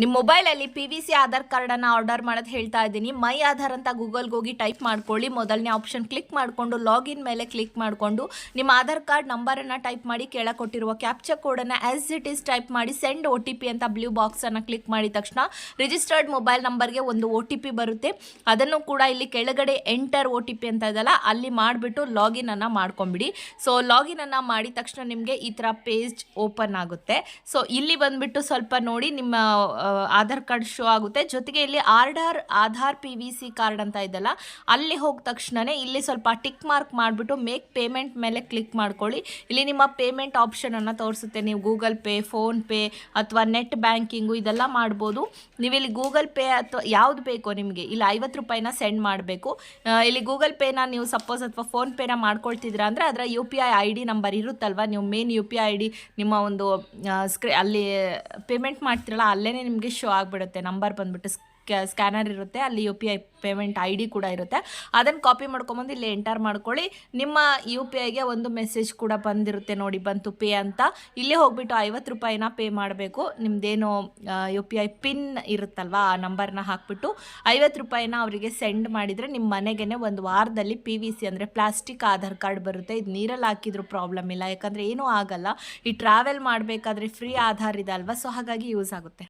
ನಿಮ್ಮ ಮೊಬೈಲಲ್ಲಿ P V C Aadhaar ಕಾರ್ಡನ್ನು ಆರ್ಡರ್ ಮಾಡೋದು ಹೇಳ್ತಾ ಇದ್ದೀನಿ. ಮೈ ಆಧಾರ್ ಅಂತ ಗೂಗಲ್ಗೆ ಹೋಗಿ ಟೈಪ್ ಮಾಡ್ಕೊಳ್ಳಿ. ಮೊದಲನೇ ಆಪ್ಷನ್ ಕ್ಲಿಕ್ ಮಾಡಿಕೊಂಡು, ಲಾಗಿನ್ ಮೇಲೆ ಕ್ಲಿಕ್ ಮಾಡಿಕೊಂಡು, ನಿಮ್ಮ ಆಧಾರ್ ಕಾರ್ಡ್ ನಂಬರನ್ನು ಟೈಪ್ ಮಾಡಿ ಕೆಳಗೆ ಕೊಟ್ಟಿರುವ ಕ್ಯಾಪ್ಚರ್ ಕೋಡನ್ನು ಆಸ್ ಇಟ್ ಈಸ್ ಟೈಪ್ ಮಾಡಿ ಸೆಂಡ್ ಒ ಟಿ ಪಿ ಅಂತ ಬ್ಲೂ ಬಾಕ್ಸನ್ನು ಕ್ಲಿಕ್ ಮಾಡಿದ ತಕ್ಷಣ ರಿಜಿಸ್ಟರ್ಡ್ ಮೊಬೈಲ್ ನಂಬರ್ಗೆ ಒಂದು ಒ ಟಿ ಪಿ ಬರುತ್ತೆ. ಅದನ್ನು ಕೂಡ ಇಲ್ಲಿ ಕೆಳಗಡೆ ಎಂಟರ್ ಒ ಟಿ ಪಿ ಅಂತ ಇದೆಯಲ್ಲ, ಅಲ್ಲಿ ಮಾಡಿಬಿಟ್ಟು ಲಾಗಿನ್ ಅನ್ನು ಮಾಡ್ಕೊಂಬಿಡಿ. ಸೊ ಲಾಗಿನ್ ಅನ್ನು ಮಾಡಿದ ತಕ್ಷಣ ನಿಮಗೆ ಈ ಥರ ಪೇಜ್ ಓಪನ್ ಆಗುತ್ತೆ. ಸೊ ಇಲ್ಲಿ ಬಂದ್ಬಿಟ್ಟು ಸ್ವಲ್ಪ ನೋಡಿ ನಿಮ್ಮ ಆಧಾರ್ ಕಾರ್ಡ್ ಶೋ ಆಗುತ್ತೆ. ಜೊತೆಗೆ ಇಲ್ಲಿ order, Aadhaar P V C card ಅಂತ ಇದೆಯಲ್ಲ ಅಲ್ಲಿ ಹೋದ ತಕ್ಷಣವೇ ಇಲ್ಲಿ ಸ್ವಲ್ಪ ಟಿಕ್ ಮಾರ್ಕ್ ಮಾಡಿಬಿಟ್ಟು ಮೇಕ್ ಪೇಮೆಂಟ್ ಮೇಲೆ ಕ್ಲಿಕ್ ಮಾಡ್ಕೊಳ್ಳಿ. ಇಲ್ಲಿ ನಿಮ್ಮ ಪೇಮೆಂಟ್ ಆಪ್ಷನನ್ನು ತೋರಿಸುತ್ತೆ. ನೀವು ಗೂಗಲ್ ಪೇ ಫೋನ್ಪೇ ಅಥವಾ ನೆಟ್ ಬ್ಯಾಂಕಿಂಗು ಇದೆಲ್ಲ ಮಾಡ್ಬೋದು. ನೀವು ಇಲ್ಲಿ ಗೂಗಲ್ ಪೇ ಅಥವಾ ಯಾವ್ದು ಬೇಕೋ ನಿಮಗೆ ಇಲ್ಲಿ ಐವತ್ತು ರೂಪಾಯಿನ ಸೆಂಡ್ ಮಾಡಬೇಕು. ಇಲ್ಲಿ ಗೂಗಲ್ ಪೇನ ನೀವು ಸಪೋಸ್ ಅಥವಾ ಫೋನ್ಪೇನ ಮಾಡ್ಕೊಳ್ತಿದ್ರ ಅಂದರೆ ಅದರ U P I I D number ಇರುತ್ತಲ್ವ? ನೀವು main U P I I D ಒಂದು ಸ್ಕ್ರೀ ಅಲ್ಲಿ ಪೇಮೆಂಟ್ ಮಾಡ್ತಿರಲ್ಲ ಅಲ್ಲೇ ನಿಮಗೆ ಶೋ ಆಗಿಬಿಡುತ್ತೆ. ನಂಬರ್ ಬಂದ್ಬಿಟ್ಟು ಸ್ಕ್ಯಾನರ್ ಇರುತ್ತೆ. ಅಲ್ಲಿ U P I payment I D ಕೂಡ ಇರುತ್ತೆ. ಅದನ್ನು ಕಾಪಿ ಮಾಡ್ಕೊಂಬಂದು ಇಲ್ಲಿ ಎಂಟರ್ ಮಾಡ್ಕೊಳ್ಳಿ. ನಿಮ್ಮ ಯು ಪಿ ಐಗೆ ಒಂದು ಮೆಸೇಜ್ ಕೂಡ ಬಂದಿರುತ್ತೆ ನೋಡಿ, ಬಂತು ಪೇ ಅಂತ. ಇಲ್ಲೇ ಹೋಗ್ಬಿಟ್ಟು ಐವತ್ತು ರೂಪಾಯಿನ ಪೇ ಮಾಡಬೇಕು. ನಿಮ್ಮದೇನು ಯು ಪಿ ಐ ಪಿನ್ ಇರುತ್ತಲ್ವ, ಆ ನಂಬರ್ನ ಹಾಕ್ಬಿಟ್ಟು ಐವತ್ತು ರೂಪಾಯಿನ ಅವರಿಗೆ ಸೆಂಡ್ ಮಾಡಿದರೆ ನಿಮ್ಮ ಮನೆಗೇ ಒಂದು ವಾರದಲ್ಲಿ ಪಿ ವಿ ಸಿ ಅಂದರೆ ಪ್ಲಾಸ್ಟಿಕ್ ಆಧಾರ್ ಕಾರ್ಡ್ ಬರುತ್ತೆ. ಇದು ನೀರಲ್ಲಿ ಹಾಕಿದ್ರು ಪ್ರಾಬ್ಲಮ್ ಇಲ್ಲ. ಯಾಕಂದರೆ ಏನೂ ಆಗಲ್ಲ. ಈ ಟ್ರಾವೆಲ್ ಮಾಡಬೇಕಾದ್ರೆ ಫ್ರೀ ಆಧಾರ್ ಇದೆ ಅಲ್ವಾ? ಸೊ ಹಾಗಾಗಿ ಯೂಸ್ ಆಗುತ್ತೆ.